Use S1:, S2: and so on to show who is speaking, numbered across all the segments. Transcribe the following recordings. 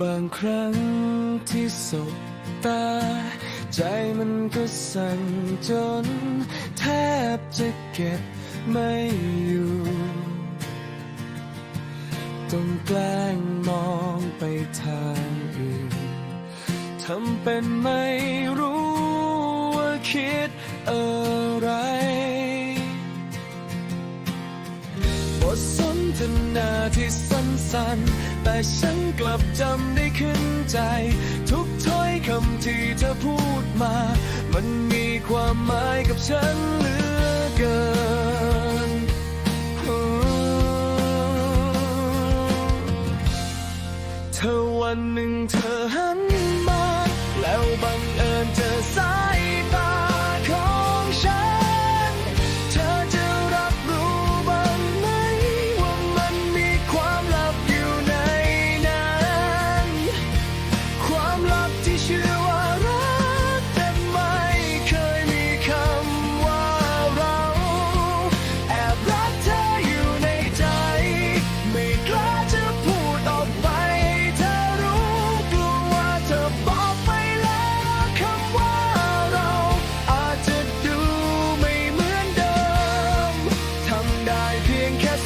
S1: บางครั้งที่สบตา ใจมันก็สั่นจน แทบจะเก็บไม่อยู่ต้องแกล้งมองไปทางอื่นทำเป็นไม่รู้ว่าคิดอะไร บทสนทนาที่สั้นๆ แต่ฉันกลับจำได้ขึ้นใจ ทุกถ้อยคำที่เธอพูดมา มันมีความหมายกับฉันเหลือเกิน เธอวันหนึ่งเธอ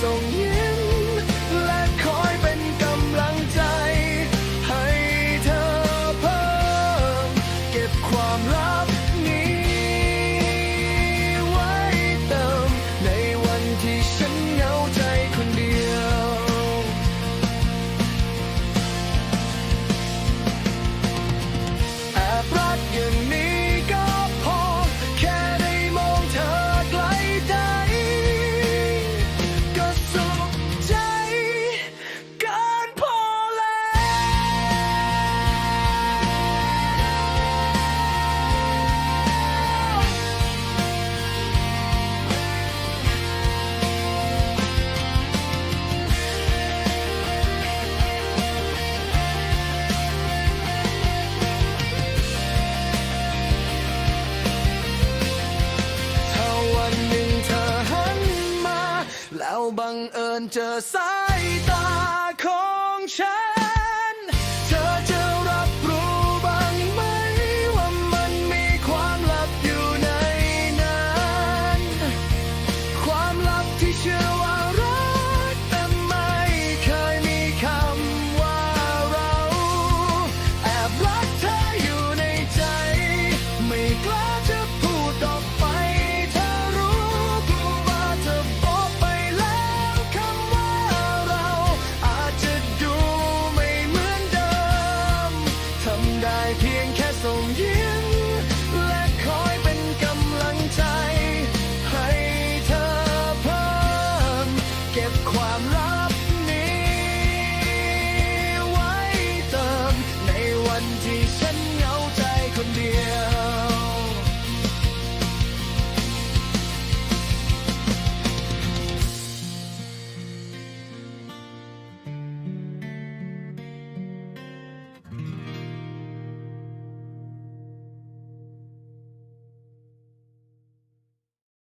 S1: พี บังเอิญเจอสายตาของฉัน เพียงแค่ส่งยิ้มและคอยเป็นกำลังใจ ให้เธอเพิ่มเก็บความลับนี้ไว้เติมในวันที่ฉัน